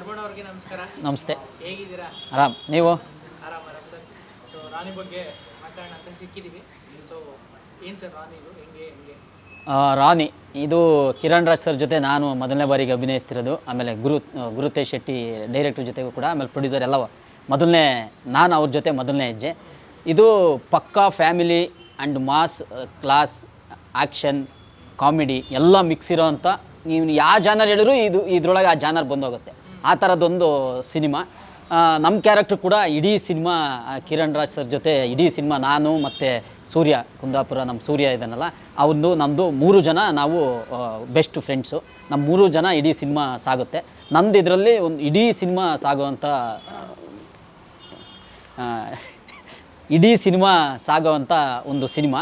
ಅವ್ರಿಗೆ ನಮಸ್ಕಾರ. ನಮಸ್ತೆ. ಹೇಗಿದ್ದೀರಾ? ಆರಾಮ್. ನೀವು? ಆರಾಮ್ ಆರಾಮ್ ಸರ್. ಸೊ ರಾಣಿ ಬಗ್ಗೆ ಮಾತಾಡೋಣ ಅಂತ ಸಿಕ್ಕಿದ್ದೀವಿ. ಸೊ ಏನು ಸರ್ ರಾಣಿ ಇದು? ಹೆಂಗೆ ಹೆಂಗೆ? ರಾಣಿ ಇದು ಕಿರಣ್ ರಾಜ್ ಸರ್ ಜೊತೆ ನಾನು ಮೊದಲನೇ ಬಾರಿಗೆ ಅಭಿನಯಿಸ್ತಿರೋದು. ಆಮೇಲೆ ಗುರು ಗುರುತೇಶ್ ಶೆಟ್ಟಿ ಡೈರೆಕ್ಟರ್ ಜೊತೆಗೂ ಕೂಡ ಆಮೇಲೆ ಪ್ರೊಡ್ಯೂಸರ್ ಎಲ್ಲ ಮೊದಲನೇ ನಾನು ಅವ್ರ ಜೊತೆ ಮೊದಲನೇ ಹೆಜ್ಜೆ ಇದು ಪಕ್ಕಾ family and mass class action comedy ಎಲ್ಲ ಮಿಕ್ಸ್ ಇರೋವಂಥ ನೀವು ಯಾವ ಜಾನರ್ ಹೇಳಿದ್ರು ಇದು ಇದ್ರೊಳಗೆ ಆ ಜಾನರ್ ಬಂದೋಗುತ್ತೆ. ಆ ಥರದ್ದೊಂದು ಸಿನಿಮಾ. ನಮ್ಮ ಕ್ಯಾರೆಕ್ಟರ್ ಕೂಡ ಇಡೀ ಸಿನಿಮಾ ಕಿರಣ್ ರಾಜ್ ಸರ್ ಜೊತೆ ಇಡೀ ಸಿನಿಮಾ ನಾನು ಮತ್ತು ಸೂರ್ಯ ಕುಂದಾಪುರ ನಮ್ಮ ಸೂರ್ಯ ಇದನ್ನಲ್ಲ ಅವನು ನಮ್ಮದು ಮೂರು ಜನ ನಾವು ಬೆಸ್ಟ್ ಫ್ರೆಂಡ್ಸು ನಮ್ಮ ಮೂರು ಜನ ಇಡೀ ಸಿನಿಮಾ ಸಾಗುತ್ತೆ. ನಂದು ಇದರಲ್ಲಿ ಒಂದು ಇಡೀ ಸಿನಿಮಾ ಸಾಗುವಂಥ ಇಡೀ ಸಿನಿಮಾ ಸಾಗುವಂಥ ಒಂದು ಸಿನಿಮಾ.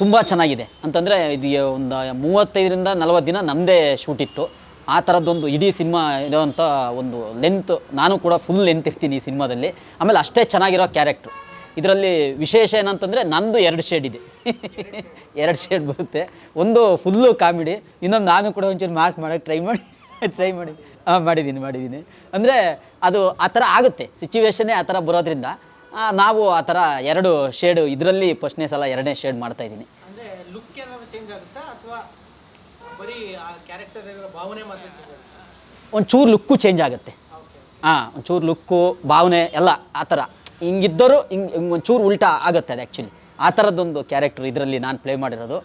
ತುಂಬ ಚೆನ್ನಾಗಿದೆ. ಅಂತಂದರೆ ಇದು ಒಂದು, ಮೂವತ್ತೈದರಿಂದ ನಲವತ್ತು ದಿನ ನಮ್ಮದೇ ಶೂಟ್ ಇತ್ತು. ಆ ಥರದ್ದೊಂದು ಇಡೀ ಸಿನಿಮಾ ಇರೋವಂಥ ಒಂದು ಲೆಂತ್ ನಾನು ಕೂಡ ಫುಲ್ ಲೆಂತ್ ಇರ್ತೀನಿ ಈ ಸಿನಿಮಾದಲ್ಲಿ. ಆಮೇಲೆ ಅಷ್ಟೇ ಚೆನ್ನಾಗಿರೋ ಕ್ಯಾರೆಕ್ಟ್ರು ಇದರಲ್ಲಿ ವಿಶೇಷ ಏನಂತಂದರೆ ನಂದು ಎರಡು ಶೇಡ್ ಇದೆ. ಎರಡು ಶೇಡ್ ಬರುತ್ತೆ. ಒಂದು ಫುಲ್ಲು ಕಾಮಿಡಿ ಇನ್ನೊಂದು ನಾನು ಕೂಡ ಒಂಚೂರು ಮಾಸ್ ಮಾಡೋಕ್ಕೆ ಟ್ರೈ ಮಾಡಿ ಟ್ರೈ ಮಾಡಿ. ಹಾಂ ಮಾಡಿದ್ದೀನಿ ಮಾಡಿದ್ದೀನಿ. ಅಂದರೆ ಅದು ಆ ಥರ ಆಗುತ್ತೆ. ಸಿಚುವೇಶನ್ನೇ ಆ ಥರ ಬರೋದ್ರಿಂದ ನಾವು ಆ ಥರ ಎರಡು ಶೇಡು ಇದರಲ್ಲಿ ಫಸ್ಟ್ನೇ ಸಲ ಎರಡನೇ ಶೇಡ್ ಮಾಡ್ತಾಯಿದ್ದೀನಿ ಅಂದರೆ ಲುಕ್ ಏನಾದ್ರು ಚೇಂಜ್ ಆಗುತ್ತಾ ಅಥವಾ ಬರೀ ಆ ಕ್ಯಾರೆಕ್ಟರ್ ಇರೋ ಭಾವನೆ ಮಾತ್ರ ಚೇಂಜ್ ಆಗುತ್ತಾ ಒಂಚೂರು ಲುಕ್ಕು ಚೇಂಜ್ ಆಗುತ್ತೆ. ಓಕೆ ಹಾಂ ಒಂಚೂರು ಲುಕ್ಕು ಭಾವನೆ ಎಲ್ಲ ಆ ಥರ. ಹಿಂಗಿದ್ದರು ಹಿಂಗೆ ಹಿಂಗೆ ಒಂಚೂರು ಉಲ್ಟಾ ಆಗುತ್ತೆ ಅದು ಆ್ಯಕ್ಚುಲಿ ಆ ಥರದ್ದೊಂದು ಕ್ಯಾರೆಕ್ಟರ್ ಇದರಲ್ಲಿ ನಾನು ಪ್ಲೇ ಮಾಡಿರೋದು.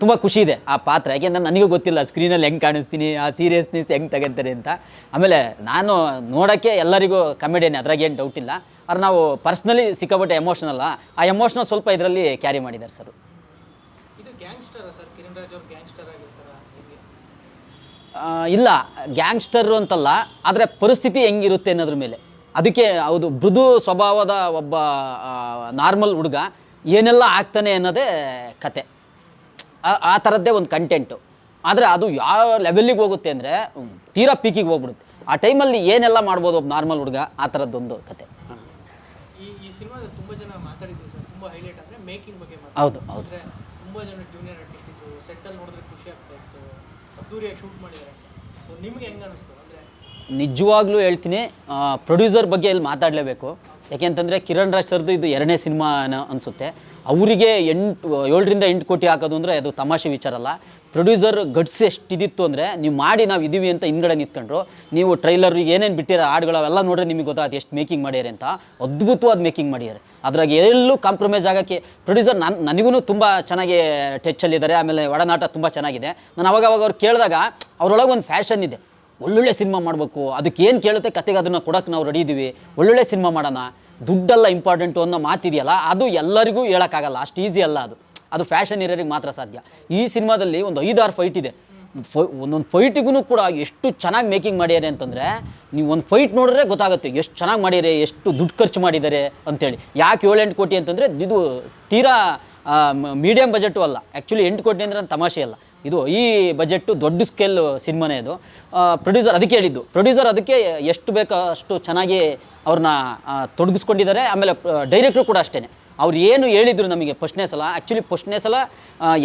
ತುಂಬ ಖುಷಿ ಇದೆ ಆ ಪಾತ್ರ. ಯಾಕೆಂದರೆ ನನಗೂ ಗೊತ್ತಿಲ್ಲ ಸ್ಕ್ರೀನಲ್ಲಿ ಹೆಂಗೆ ಕಾಣಿಸ್ತೀನಿ ಆ ಸೀರಿಯಸ್ನೆಸ್ ಹೆಂಗೆ ತಗೊಂತಾರೆ ಅಂತ. ಆಮೇಲೆ ನಾನು ನೋಡೋಕ್ಕೆ ಎಲ್ಲರಿಗೂ ಕಾಮಿಡಿಯನ್ ಅದ್ರಾಗೇನು ಡೌಟ್ ಇಲ್ಲ. ಆದ್ರೆ ನಾವು ಪರ್ಸ್ನಲಿ ಸಿಕ್ಕಾಪಟ್ಟೆ ಎಮೋಷನಲ್ಲ ಆ ಎಮೋಷನಲ್ ಸ್ವಲ್ಪ ಇದರಲ್ಲಿ ಕ್ಯಾರಿ ಮಾಡಿದ್ದಾರೆ ಸರ್. ಇದು ಗ್ಯಾಂಗ್ಸ್ಟರ್ ಸರ್? ಕಿರಣ್ ರಾಜ್ ಅವ್ರು ಗ್ಯಾಂಗ್ಸ್ಟರ್ ಆಗಿರ್ತಾರ ಹೆಂಗೆ ಆ, ಇಲ್ಲ ಗ್ಯಾಂಗ್ಸ್ಟರ್ ಅಂತಲ್ಲ ಆದರೆ ಪರಿಸ್ಥಿತಿ ಹೆಂಗಿರುತ್ತೆ ಅನ್ನೋದ್ರ ಮೇಲೆ. ಅದಕ್ಕೆ ಹೌದು ಮೃದು ಸ್ವಭಾವದ ಒಬ್ಬ ನಾರ್ಮಲ್ ಹುಡುಗ ಏನೆಲ್ಲ ಆಗ್ತಾನೆ ಅನ್ನೋದೇ ಕತೆ. ಆ- ಥರದ್ದೇ ಒಂದು ಕಂಟೆಂಟು ಆದರೆ ಅದು ಯಾವ ಲೆವೆಲ್ಲಿಗೆ ಹೋಗುತ್ತೆ ಅಂದರೆ ತೀರಾ ಪೀಕಿಗೆ ಹೋಗ್ಬಿಡುತ್ತೆ. ಆ ಟೈಮಲ್ಲಿ ಏನೆಲ್ಲ ಮಾಡ್ಬೋದು ಒಬ್ಬ ನಾರ್ಮಲ್ ಹುಡುಗ ಆ ಥರದ್ದೊಂದು ಕತೆ. ಈ ಈ ಸಿನಿಮಾದಲ್ಲಿ ತುಂಬ ಜನ ಮಾತಾಡಿದ್ವಿ ಸರ್ ತುಂಬ ಹೈಲೈಟ್ ಅಂದರೆ ಮೇಕಿಂಗ್ ಬಗ್ಗೆ ಹೌದು ಹೌದು. ತುಂಬ ಜನ ಜೂನಿಯರ್ ಆರ್ಟಿಸ್ಟ್ ಇತ್ತು ಸೆಟ್ಟಲ್ಲಿ ನೋಡಿದ್ರೆ ಖುಷಿ ಆಗ್ತಾ ಇತ್ತು. ಅದ್ದೂರಿಯಾಗಿ ಶೂಟ್ ಮಾಡಿದ್ದಾರೆ. ಸೊ ನಿಮ್ಗೆ ಹೆಂಗೆ ಅನಿಸ್ತು? ಅಂದರೆ ನಿಜವಾಗ್ಲೂ ಹೇಳ್ತೀನಿ ಪ್ರೊಡ್ಯೂಸರ್ ಬಗ್ಗೆ ಇಲ್ಲಿ ಮಾತಾಡಲೇಬೇಕು. ಯಾಕೆಂತಂದರೆ ಕಿರಣ್ ರಾಜ್ ಸರ್ದು ಇದು ಎರಡನೇ ಸಿನಿಮಾ ಅನಿಸುತ್ತೆ. ಅವರಿಗೆ ಎಂಟು, ಏಳರಿಂದ ಎಂಟು ಕೋಟಿ ಹಾಕೋದು ಅಂದರೆ ಅದು ತಮಾಷೆ ವಿಚಾರ ಅಲ್ಲ. ಪ್ರೊಡ್ಯೂಸರ್ ಗಟ್ಸ್ ಎಷ್ಟಿದಿತ್ತು ಅಂದರೆ ನೀವು ಮಾಡಿ ನಾವು ಇದೀವಿ ಅಂತ ಹಿಂದ್ಗಡೆ ನಿಂತ್ಕೊಂಡ್ರು. ನೀವು ಟ್ರೈಲರ್ ಏನೇನು ಬಿಟ್ಟಿರೋ ಹಾಡುಗಳು ಅವೆಲ್ಲ ನೋಡ್ರೆ ನಿಮಗೆ ಗೊತ್ತಾಗುತ್ತೆ ಎಷ್ಟು ಮೇಕಿಂಗ್ ಮಾಡ್ಯಾರೆ ಅಂತ. ಅದ್ಭುತವಾದ ಮೇಕಿಂಗ್ ಮಾಡ್ಯಾರೆ. ಅದ್ರಾಗ ಎಲ್ಲೂ ಕಾಂಪ್ರಮೈಸ್ ಆಗೋಕ್ಕೆ ಪ್ರೊಡ್ಯೂಸರ್ ನನ್ನ ನನಗೂ ತುಂಬ ಚೆನ್ನಾಗಿ ಟಚ್ಚಲ್ಲಿದ್ದಾರೆ ಆಮೇಲೆ ಒಡನಾಟ ತುಂಬ ಚೆನ್ನಾಗಿದೆ. ನಾನು ಅವಾಗ ಅವಾಗ ಅವ್ರು ಕೇಳಿದಾಗ ಅವ್ರೊಳಗೆ ಒಂದು ಫ್ಯಾಷನ್ ಇದೆ. ಒಳ್ಳೊಳ್ಳೆ ಸಿನಿಮಾ ಮಾಡಬೇಕು. ಅದಕ್ಕೆ ಏನು ಕೇಳುತ್ತೆ ಕತೆಗೆ ಅದನ್ನು ಕೊಡೋಕ್ಕೆ ನಾವು ರೆಡಿ ಇದ್ದೀವಿ ಒಳ್ಳೊಳ್ಳೆ ಸಿನಿಮಾ ಮಾಡೋಣ. ದುಡ್ಡೆಲ್ಲ ಇಂಪಾರ್ಟೆಂಟು ಅನ್ನೋ ಮಾತಿದೆಯಲ್ಲ, ಅದು ಎಲ್ಲರಿಗೂ ಹೇಳೋಕ್ಕಾಗಲ್ಲ. ಅಷ್ಟು ಈಸಿ ಅಲ್ಲ ಅದು. ಅದು ಫ್ಯಾಷನ್ ಇರೋರಿಗೆ ಮಾತ್ರ ಸಾಧ್ಯ. ಈ ಸಿನಿಮಾದಲ್ಲಿ ಒಂದು ಐದಾರು ಫೈಟ್ ಇದೆ. ಫೈ, ಒಂದೊಂದು ಫೈಟಿಗೂ ಕೂಡ ಎಷ್ಟು ಚೆನ್ನಾಗಿ ಮೇಕಿಂಗ್ ಮಾಡ್ಯಾರೆ ಅಂತಂದರೆ, ನೀವು ಒಂದು ಫೈಟ್ ನೋಡಿದ್ರೆ ಗೊತ್ತಾಗುತ್ತೆ ಎಷ್ಟು ಚೆನ್ನಾಗಿ ಮಾಡ್ಯಾರೆ ಎಷ್ಟು ದುಡ್ಡು ಖರ್ಚು ಮಾಡಿದ್ದಾರೆ ಅಂತೇಳಿ. ಯಾಕೆ ಏಳೆಂಟು ಕೋಟಿ ಅಂತಂದರೆ, ಇದು ತೀರಾ ಮೀಡಿಯಮ್ ಬಜೆಟು ಅಲ್ಲ. ಆ್ಯಕ್ಚುಲಿ ಎಂಟು ಕೋಟಿ ಅಂದರೆ ತಮಾಷೆ ಅಲ್ಲ. ಇದು ಈ ಬಜೆಟ್ಟು ದೊಡ್ಡ ಸ್ಕೇಲ್ ಸಿನಿಮಾನೇ ಇದು. ಪ್ರೊಡ್ಯೂಸರ್ ಅದಕ್ಕೆ ಹೇಳಿದ್ದು. ಪ್ರೊಡ್ಯೂಸರ್ ಅದಕ್ಕೆ ಎಷ್ಟು ಬೇಕೋ ಅಷ್ಟು ಚೆನ್ನಾಗಿ ಅವ್ರನ್ನ ತೊಡಗಿಸ್ಕೊಂಡಿದ್ದಾರೆ. ಆಮೇಲೆ ಡೈರೆಕ್ಟ್ರು ಕೂಡ ಅಷ್ಟೇ ಅವ್ರು ಏನು ಹೇಳಿದರು ನಮಗೆ ಫಸ್ಟ್ನೇ ಸಲ ಆ್ಯಕ್ಚುಲಿ ಫಸ್ಟ್ನೇ ಸಲ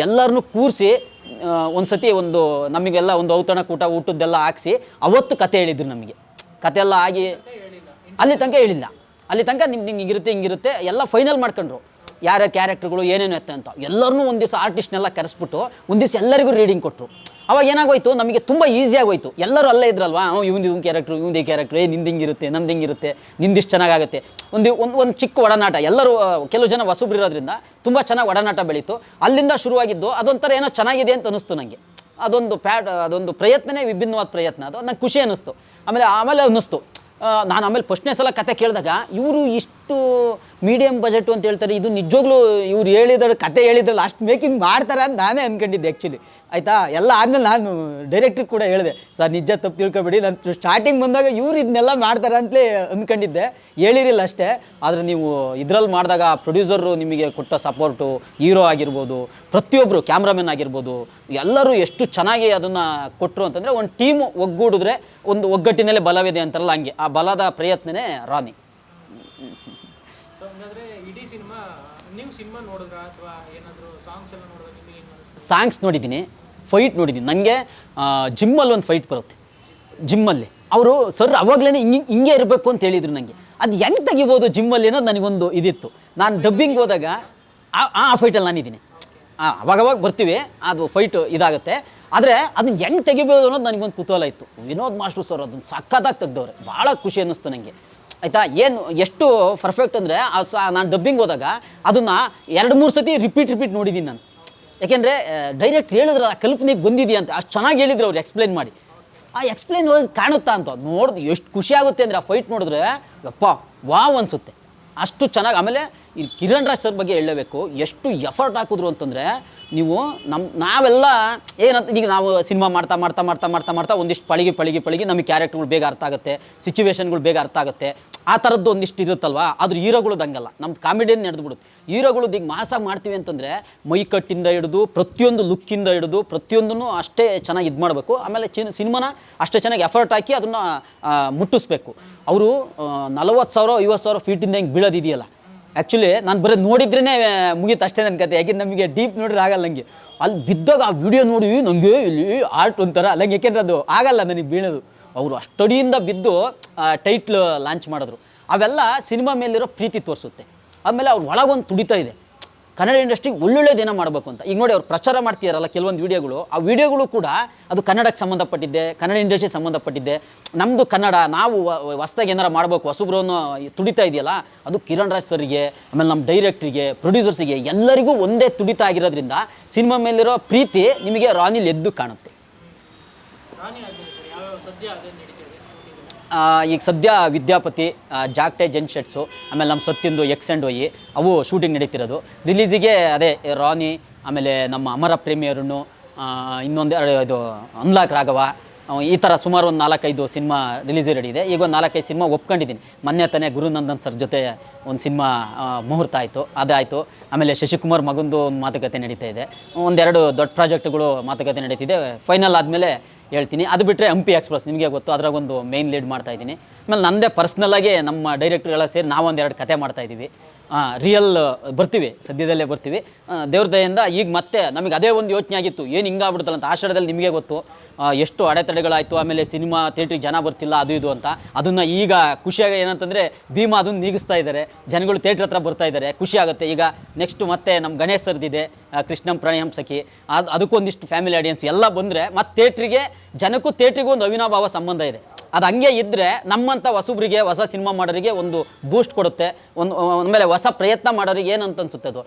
ಎಲ್ಲರನ್ನೂ ಕೂರಿಸಿ ಒಂದು ಸತಿ ಒಂದು ನಮಗೆಲ್ಲ ಒಂದು ಔತಣ ಕೂಟ, ಊಟದ್ದೆಲ್ಲ ಹಾಕ್ಸಿ, ಅವತ್ತು ಕತೆ ಹೇಳಿದ್ರು ನಮಗೆ. ಕತೆ ಎಲ್ಲ ಆಗಿ, ಅಲ್ಲಿ ತನಕ ಹೇಳಿಲ್ಲ. ಅಲ್ಲಿ ತನಕ ನಿಮ್ದು ಹಿಂಗೆ ಹಿಂಗಿರುತ್ತೆ ಹಿಂಗಿರುತ್ತೆ, ಎಲ್ಲ ಫೈನಲ್ ಮಾಡ್ಕೊಂಡ್ರು. ಯಾರ್ಯಾರ ಕ್ಯಾರೆಕ್ಟರ್ಗಳು ಏನೇನು ಎತ್ತ ಅಂತ. ಎಲ್ಲರನ್ನೂ ಒಂದು ದಿವಸ ಆರ್ಟಿಸ್ಟ್ನೆಲ್ಲ ಕರೆಸ್ಬಿಟ್ಟು ಒಂದು ದಿವಸ ಎಲ್ಲರಿಗೂ ರೀಡಿಂಗ್ ಕೊಟ್ಟರು ಅವಾಗ ಏನಾಗೋಯ್ತು? ನಮಗೆ ತುಂಬ ಈಸಿಯಾಗಿ ಹೋಯ್ತು ಎಲ್ಲರೂ ಅಲ್ಲೇ ಇದ್ರಲ್ವಾ? ಅವ್ನು ಇವ್ನು ಇವ್ನು ಕ್ಯಾರೆಕ್ಟ್ರು ಇವ್ನದೇ ಕ್ಯಾರೆಕ್ಟ್ರು ಏ, ನಿಂದು ಹಿಂಗಿರುತ್ತೆ ನಮ್ದು ಹಿಂಗಿರುತ್ತೆ ನಿಂದಿಷ್ಟು ಚೆನ್ನಾಗಾಗುತ್ತೆ. ಒಂದು ಒಂದು ಒಂದು ಚಿಕ್ಕ ಒಡನಾಟ. ಎಲ್ಲರೂ ಕೆಲವು ಜನ ಹೊಸಬ್ರು ಇರೋದ್ರಿಂದ ತುಂಬ ಚೆನ್ನಾಗಿ ಒಡನಾಟ ಬೆಳೀತು. ಅಲ್ಲಿಂದ ಶುರುವಾಗಿದ್ದು ಅದೊಂಥರ ಏನೋ ಚೆನ್ನಾಗಿದೆ ಅಂತ ಅನಿಸ್ತು ನನಗೆ ಅದೊಂದು ಪ್ಯಾಟ್, ಅದೊಂದು ಪ್ರಯತ್ನನೇ, ವಿಭಿನ್ನವಾದ ಪ್ರಯತ್ನ. ಅದು ನಂಗೆ ಖುಷಿ ಅನ್ನಿಸ್ತು ಆಮೇಲೆ ಆಮೇಲೆ ಅನ್ನಿಸ್ತು ನಾನು ಆಮೇಲೆ ಫಸ್ಟ್ನೇ ಸಲ ಕತೆ ಕೇಳಿದಾಗ ಇವರು ಇಷ್ಟು ಮೀಡಿಯಮ್ ಬಜೆಟ್ ಅಂತ ಹೇಳ್ತಾರೆ. ಇದು ನಿಜವಾಗ್ಲೂ ಇವ್ರು ಹೇಳಿದ್ರ ಕತೆ ಹೇಳಿದ್ರಲ್ಲ, ಅಷ್ಟು ಮೇಕಿಂಗ್ ಮಾಡ್ತಾರೆ ಅಂತ ನಾನೇ ಅಂದ್ಕೊಂಡಿದ್ದೆ ಆ್ಯಕ್ಚುಲಿ ಆಯಿತಾ? ಎಲ್ಲ ಆದಮೇಲೆ ನಾನು ಡೈರೆಕ್ಟ್ರಿಗೆ ಕೂಡ ಹೇಳಿದೆ, ಸರ್, ನಿಜ ತಪ್ಪು ತಿಳ್ಕೊಬೇಡಿ. ನಾನು ಸ್ಟಾರ್ಟಿಂಗ್ ಬಂದಾಗ ಇವ್ರು ಇದನ್ನೆಲ್ಲ ಮಾಡ್ತಾರೆ ಅಂತಲೇ ಅಂದ್ಕೊಂಡಿದ್ದೆ ಹೇಳಿರಿಲ್ಲ ಅಷ್ಟೇ. ಆದರೆ ನೀವು ಇದರಲ್ಲಿ ಮಾಡಿದಾಗ ಪ್ರೊಡ್ಯೂಸರು ನಿಮಗೆ ಕೊಟ್ಟ ಸಪೋರ್ಟು ಹೀರೋ ಆಗಿರ್ಬೋದು ಪ್ರತಿಯೊಬ್ಬರು ಕ್ಯಾಮ್ರಾಮನ್ ಆಗಿರ್ಬೋದು, ಎಲ್ಲರೂ ಎಷ್ಟು ಚೆನ್ನಾಗಿ ಅದನ್ನು ಕೊಟ್ಟರು ಅಂತಂದರೆ ಒಂದು ಟೀಮು ಒಗ್ಗೂಡಿದ್ರೆ ಒಂದು ಒಗ್ಗಟ್ಟಿನಲ್ಲೇ ಬಲವಿದೆ ಅಂತಾರಲ್ಲ ಹಂಗೆ. ಆ ಬಲದ ಪ್ರಯತ್ನನೇ ರಾನಿ ಹಂಗಾದ್ರೆ ಇಡೀ ಸಿನಿಮಾ, ನೀವು ಸಿನಿಮಾ ನೋಡಿದ್ರಾ ಅಥವಾ ಏನಾದರೂ ಸಾಂಗ್ಸ್ ಎಲ್ಲ ನೋಡಿದ್ರೆ, ನಿಮಗೆ ಸಾಂಗ್ಸ್ ನೋಡಿದ್ದೀನಿ ಫೈಟ್ ನೋಡಿದ್ದೀನಿ. ನನಗೆ ಜಿಮ್ಮಲ್ಲಿ ಒಂದು ಫೈಟ್ ಬರುತ್ತೆ. ಜಿಮ್ಮಲ್ಲಿ ಅವರು, ಸರ್ ಅವಾಗಲೇ ಹಿಂಗೆ ಹಿಂಗೆ ಇರಬೇಕು ಅಂತ ಹೇಳಿದ್ರು ನನಗೆ ಅದು ಹೆಂಗೆ ತೆಗಿಬೋದು ಜಿಮ್ಮಲ್ಲಿ ಅನ್ನೋದು ನನಗೊಂದು ಇದಿತ್ತು. ನಾನು ಡಬ್ಬಿಂಗ್ ಹೋದಾಗ, ಆ- ಆ ಫೈಟಲ್ಲಿ ನಾನಿದ್ದೀನಿ. ಅವಾಗವಾಗ ಬರ್ತೀವಿ, ಅದು ಫೈಟ್ ಇದಾಗುತ್ತೆ. ಆದರೆ ಅದನ್ನ ಹೆಂಗೆ ತೆಗಿಬೋದು ಅನ್ನೋದು ನನಗೊಂದು ಕುತೂಹಲ ಇತ್ತು. ವಿನೋದ್ ಮಾಸ್ಟ್ರು ಸರ್ ಅದನ್ನು ಸಖತ್ತಾಗಿ ತೆಗ್ದವ್ರೆ. ಭಾಳ ಖುಷಿ ಅನ್ನಿಸ್ತು ನನಗೆ ಆಯಿತಾ? ಏನು, ಎಷ್ಟು ಪರ್ಫೆಕ್ಟ್ ಅಂದರೆ ನಾನು ಡಬ್ಬಿಂಗ್ ಹೋದಾಗ ಅದನ್ನು ಎರಡು, ಮೂರು ಸತಿ ರಿಪೀಟ್ ರಿಪೀಟ್ ನೋಡಿದ್ದೀನಿ ನಾನು. ಯಾಕೆಂದರೆ ಡೈರೆಕ್ಟ್ ಹೇಳಿದ್ರೆ ಆ ಕಲ್ಪನೆಗೆ ಬಂದಿದೆಯಾ ಅಂತ, ಅಷ್ಟು ಚೆನ್ನಾಗಿ ಹೇಳಿದ್ರು ಅವ್ರು ಎಕ್ಸ್ಪ್ಲೈನ್ ಮಾಡಿ. ಆ ಎಕ್ಸ್ಪ್ಲೈನ್ ಕಾಣುತ್ತಾ ಅಂತ ನೋಡಿದ್ರೆ ಎಷ್ಟು ಖುಷಿ ಆಗುತ್ತೆ ಅಂದರೆ ಆ ಫೈಟ್ ನೋಡಿದ್ರೆ ಯಪ್ಪ, ವಾವ್ ಅನಿಸುತ್ತೆ. ಅಷ್ಟು ಚೆನ್ನಾಗಿ, ಆಮೇಲೆ ಈ ಕಿರಣ್ ರಾಜ್ ಸರ್ ಬಗ್ಗೆ ಹೇಳಲೇಬೇಕು ಎಷ್ಟು ಎಫರ್ಟ್ ಹಾಕಿದ್ರು ಅಂತಂದರೆ ನೀವು ನಮ್ಮ ನಾವೆಲ್ಲ ಏನಂತ, ಈಗ ನಾವು ಸಿನಿಮಾ ಮಾಡ್ತಾ ಮಾಡ್ತಾ ಮಾಡ್ತಾ ಮಾಡ್ತಾ ಮಾಡ್ತಾ ಒಂದಿಷ್ಟು ಪಳಿಗೆ ಪಳಿಗೆ ಪಳಿಗೆ ನಮಗೆ ಕ್ಯಾರೆಕ್ಟರ್ಗಳು ಬೇಗ ಅರ್ಥ ಆಗುತ್ತೆ, ಸಿಚುವೇಶನ್ಗಳು ಬೇಗ ಅರ್ಥ ಆಗುತ್ತೆ. ಆ ಥರದ್ದು ಒಂದಿಷ್ಟು ಇರುತ್ತಲ್ವಾ? ಆದ್ರೆ ಹೀರೋಗಳು ಹಂಗಲ್ಲ. ನಮ್ಮ ಕಾಮಿಡಿಯನ್ನು ನಡೆದ್ಬಿಡುತ್ತೆ. ಹೀರೋಗಳು ಈಗ ಮಾಸ ಮಾಡ್ತೀವಿ ಅಂತಂದರೆ ಮೈ ಕಟ್ಟಿಂದ ಹಿಡಿದು ಪ್ರತಿಯೊಂದು ಲುಕ್ಕಿಂದ ಹಿಡಿದು ಪ್ರತಿಯೊಂದನ್ನು ಅಷ್ಟೇ ಚೆನ್ನಾಗಿ ಇದು ಮಾಡಬೇಕು. ಆಮೇಲೆ ಚಿನ್ ಸಿನಿಮಾನ ಅಷ್ಟೇ ಚೆನ್ನಾಗಿ ಎಫರ್ಟ್ ಹಾಕಿ ಅದನ್ನು ಮುಟ್ಟಿಸ್ಬೇಕು. ಅವರು ನಲವತ್ತು ಸಾವಿರ, ಐವತ್ತು ಸಾವಿರ ಫೀಟಿಂದ ಹೆಂಗೆ ಬೀಳೋದಿದೆಯಲ್ಲ. ಆ್ಯಕ್ಚುಲಿ ನಾನು ಬರೀ ನೋಡಿದ್ರೇ ಮುಗೀತು ಅಷ್ಟೇ ನನ್ನ ಕತೆ. ಯಾಕೆಂದ್ರೆ ನಮಗೆ ಡೀಪ್ ನೋಡಿದ್ರೆ ಆಗಲ್ಲ ನನಗೆ ಅಲ್ಲಿ ಬಿದ್ದಾಗ ಆ ವಿಡಿಯೋ ನೋಡಿ ನನಗೆ ಇಲ್ಲಿ ಆರ್ಟ್ ಒಂಥರ. ಅಲ್ಲ ಯಾಕೆಂದ್ರೆ ಅದು ಆಗಲ್ಲ ನನಗೆ ಬೀಳೋದು. ಅವರು ಅಷ್ಟಡಿಯಿಂದ ಬಿದ್ದು ಟೈಟ್ಲ್ ಲಾಂಚ್ ಮಾಡಿದ್ರು. ಅವೆಲ್ಲ ಸಿನಿಮಾ ಮೇಲಿರೋ ಪ್ರೀತಿ ತೋರಿಸುತ್ತೆ. ಆಮೇಲೆ ಅವ್ರ ಒಳಗೊಂದು ತುಡಿತಾ ಇದೆ. ಕನ್ನಡ ಇಂಡಸ್ಟ್ರಿಗೆ ಒಳ್ಳೊಳ್ಳೆದೇನೋ ಮಾಡಬೇಕು ಅಂತ. ಈಗ ನೋಡಿ ಅವ್ರು ಪ್ರಚಾರ ಮಾಡ್ತಿದಾರಲ್ಲ ಕೆಲವೊಂದು ವೀಡಿಯೋಗಳು, ಆ ವಿಡಿಯೋಗಳು ಕೂಡ ಅದು ಕನ್ನಡಕ್ಕೆ ಸಂಬಂಧಪಟ್ಟಿದ್ದೆ, ಕನ್ನಡ ಇಂಡಸ್ಟ್ರಿಗೆ ಸಂಬಂಧಪಟ್ಟಿದ್ದೆ. ನಮ್ಮದು ಕನ್ನಡ, ನಾವು ಹೊಸ್ದಾಗಿ ಏನಾರು ಮಾಡಬೇಕು, ಹೊಸಬ್ರನ್ನು ತುಡಿತಾ ಇದೆಯಲ್ಲ, ಅದು ಕಿರಣ್ ರಾಜ್ ಸರ್ಗೆ, ಆಮೇಲೆ ನಮ್ಮ ಡೈರೆಕ್ಟ್ರಿಗೆ ಪ್ರೊಡ್ಯೂಸರ್ಸಿಗೆ ಎಲ್ಲರಿಗೂ ಒಂದೇ ತುಡಿತ ಆಗಿರೋದ್ರಿಂದ ಸಿನಿಮಾ ಮೇಲಿರೋ ಪ್ರೀತಿ ನಿಮಗೆ ರಾನಿಲ್ ಎದ್ದು ಕಾಣುತ್ತೆ. ಈಗ ಸದ್ಯ ವಿದ್ಯಾಪತಿ ಜಾಕ್ ಜಾಕ್ಟೆ ಜೆನ್ ಶೆಟ್ಸು, ಆಮೇಲೆ ನಮ್ಮ ಸತ್ತಿಂದು ಎಕ್ಸ್ ಆ್ಯಂಡ್ ವೈ ಅವು ಶೂಟಿಂಗ್ ನಡೀತಿರೋದು. ರಿಲೀಸಿಗೆ ಅದೇ ರಾನಿ ಆಮೇಲೆ ನಮ್ಮ ಅಮರ ಪ್ರೇಮಿಯರನ್ನು ಇನ್ನೊಂದು ಇದು ಅನ್ಲಾಕ್ ರಾಘವ ಈ ಥರ ಸುಮಾರು ಒಂದು ನಾಲ್ಕೈದು ಸಿನಿಮಾ ರಿಲೀಸ್ ರೆಡಿ ಇದೆ. ಈಗ ಒಂದು ನಾಲ್ಕೈದು ಸಿನಿಮಾ ಒಪ್ಕೊಂಡಿದ್ದೀನಿ. ಮೊನ್ನೆ ತಾನೇ ಗುರುನಂದನ್ ಸರ್ ಜೊತೆ ಒಂದು ಸಿನಿಮಾ ಮುಹೂರ್ತ ಆಯಿತು. ಅದಾಯಿತು ಆಮೇಲೆ ಶಶಿಕುಮಾರ್ ಮಗಂದು ಒಂದು ಮಾತುಕತೆ ನಡೀತಾ ಇದೆ. ಒಂದೆರಡು ದೊಡ್ಡ ಪ್ರಾಜೆಕ್ಟ್ಗಳು ಮಾತುಕತೆ ನಡೀತಿದೆ. ಫೈನಲ್ ಆದಮೇಲೆ ಹೇಳ್ತೀನಿ. ಅದು ಬಿಟ್ಟರೆ ಹಂಪಿ ಎಕ್ಸ್ಪ್ರೆಸ್ ನಿಮಗೆ ಗೊತ್ತು ಅದ್ರಾಗೊಂದು ಮೇನ್ ಲೀಡ್ ಮಾಡ್ತಾ ಇದ್ದೀನಿ. ಆಮೇಲೆ ನನ್ನದೇ ಪರ್ಸ್ನಲ್ಲಾಗಿ ನಮ್ಮ ಡೈರೆಕ್ಟ್ರುಗಳ ಸೇರಿ ನಾವೊಂದೆರಡು ಕತೆ ಮಾಡ್ತಾ ಇದ್ದೀವಿ ರಿಯಲ್ ಬರ್ತೀವಿ, ಸದ್ಯದಲ್ಲೇ ಬರ್ತೀವಿ. ದೇವ್ರ ದಯಿಂದ ಈಗ ಮತ್ತೆ ನಮಗೆ ಅದೇ ಒಂದು ಯೋಚನೆ ಆಗಿತ್ತು. ಏನು ಹಿಂಗಾಗ್ಬಿಡ್ತಲ್ಲ ಅಂತ ಆಷಾಢದಲ್ಲಿ ನಿಮಗೆ ಗೊತ್ತು. ಎಷ್ಟು ಅಡೆತಡೆಗಳಾಯಿತು, ಆಮೇಲೆ ಸಿನಿಮಾ ಥಿಯೇಟ್ರಿಗೆ ಜನ ಬರ್ತಿಲ್ಲ, ಅದು ಇದು ಅಂತ. ಅದನ್ನು ಈಗ ಖುಷಿಯಾಗಿ ಏನಂತಂದರೆ ಭೀಮಾ ಅದನ್ನು ನೀಗಿಸ್ತಾ ಇದ್ದಾರೆ ಜನಗಳು ಥಿಯೇಟ್ರ್ ಹತ್ರ ಬರ್ತಾ ಇದ್ದಾರೆ ಖುಷಿ ಆಗುತ್ತೆ. ಈಗ ನೆಕ್ಸ್ಟ್ ಮತ್ತೆ ನಮ್ಮ ಗಣೇಶ್ ಸರ್ದಿದೆ ಕೃಷ್ಣಂ ಪ್ರಣಯಂ ಸಖಿ. ಅದು, ಅದಕ್ಕೊಂದಿಷ್ಟು ಫ್ಯಾಮಿಲಿ ಆಡಿಯನ್ಸ್ ಎಲ್ಲ ಬಂದರೆ ಮತ್ತೆ ಥಿಯೇಟ್ರಿಗೆ ಜನಕ್ಕೂ ಥಿಯೇಟ್ರಿಗೂ ಒಂದು ಅವಿನಾಭಾವ ಸಂಬಂಧ ಇದೆ. ಅದು ಹಂಗೆ ಇದ್ದರೆ ನಮ್ಮಂಥ ಹೊಸಬ್ರಿಗೆ, ಹೊಸ ಸಿನಿಮಾ ಮಾಡೋರಿಗೆ ಒಂದು ಬೂಸ್ಟ್ ಕೊಡುತ್ತೆ. ಒಂದು ಆಮೇಲೆ ಹೊಸ ಪ್ರಯತ್ನ ಮಾಡೋರಿಗೆ ಏನಂತ ಅನ್ಸುತ್ತೆ ಅದು?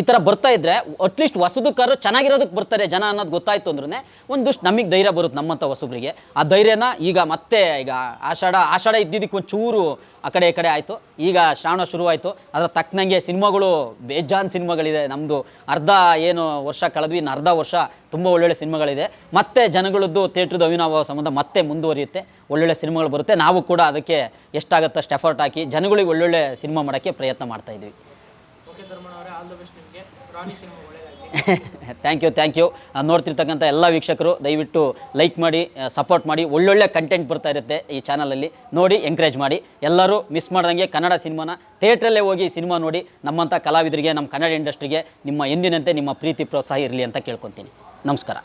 ಈ ಥರ ಬರ್ತಾ ಇದ್ದರೆ ಅಟ್ಲೀಸ್ಟ್ ಹೊಸದಕ್ಕಾದ್ರು ಚೆನ್ನಾಗಿರೋದಕ್ಕೆ ಬರ್ತಾರೆ ಜನ ಅನ್ನೋದು ಗೊತ್ತಾಯ್ತು ಅಂದ್ರೆ ಒಂದುಷ್ಟು ನಮಗೆ ಧೈರ್ಯ ಬರುತ್ತೆ ನಮ್ಮಂಥ ಹೊಸಬ್ರಿಗೆ. ಆ ಧೈರ್ಯನ ಈಗ ಮತ್ತೆ ಈಗ ಆಷಾಢ ಆಷಾಢ ಇದ್ದಿದ್ದಕ್ಕೆ ಒಂದು ಚೂರು ಆ ಕಡೆ, ಈ ಕಡೆ ಆಯಿತು. ಈಗ ಶ್ರಾವಣ ಶುರುವಾಯಿತು. ಅದರ ತಕ್ಕನಂಗೆ ಸಿನಿಮಾಗಳು ಬೇಜಾನ್ ಸಿನಿಮಾಗಳಿದೆ ನಮ್ಮದು ಅರ್ಧ ಏನು ವರ್ಷ ಕಳೆದ್ವಿ, ಇನ್ನು ಅರ್ಧ ವರ್ಷ ತುಂಬ ಒಳ್ಳೊಳ್ಳೆ ಸಿನಿಮಾಗಳಿದೆ. ಮತ್ತೆ ಜನಗಳದ್ದು ಥಿಯೇಟ್ರದ್ದು ಅವಿನಾಭಾವ ಸಂಬಂಧ ಮತ್ತೆ ಮುಂದುವರಿಯುತ್ತೆ. ಒಳ್ಳೊಳ್ಳೆ ಸಿನಿಮಾಗಳು ಬರುತ್ತೆ. ನಾವು ಕೂಡ ಅದಕ್ಕೆ ಎಷ್ಟಾಗುತ್ತೆ ಅಷ್ಟು ಎಫರ್ಟ್ ಹಾಕಿ ಜನಗಳಿಗೆ ಒಳ್ಳೊಳ್ಳೆ ಸಿನಿಮಾ ಮಾಡೋಕ್ಕೆ ಪ್ರಯತ್ನ ಮಾಡ್ತಾ ಇದ್ದೀವಿ ಒಳ್ಳೆಯದಾಗಿ ಥ್ಯಾಂಕ್ ಯು ಥ್ಯಾಂಕ್ ಯು ನೋಡ್ತಿರ್ತಕ್ಕಂಥ ಎಲ್ಲ ವೀಕ್ಷಕರು ದಯವಿಟ್ಟು ಲೈಕ್ ಮಾಡಿ ಸಪೋರ್ಟ್ ಮಾಡಿ. ಒಳ್ಳೊಳ್ಳೆ ಕಂಟೆಂಟ್ ಬರ್ತಾ ಇರುತ್ತೆ ಈ ಚಾನಲಲ್ಲಿ ನೋಡಿ ಎಂಕರೇಜ್ ಮಾಡಿ. ಎಲ್ಲರೂ ಮಿಸ್ ಮಾಡ್ದಂಗೆ ಕನ್ನಡ ಸಿನಿಮಾನ ಥಿಯೇಟ್ರಲ್ಲೇ ಹೋಗಿ ಸಿನಿಮಾ ನೋಡಿ. ನಮ್ಮಂಥ ಕಲಾವಿದರಿಗೆ ನಮ್ಮ ಕನ್ನಡ ಇಂಡಸ್ಟ್ರಿಗೆ ನಿಮ್ಮ ಎಂದಿನಂತೆ ನಿಮ್ಮ ಪ್ರೀತಿ ಪ್ರೋತ್ಸಾಹ ಇರಲಿ ಅಂತ ಕೇಳ್ಕೊತೀನಿ. ನಮಸ್ಕಾರ.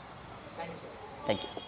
Thank you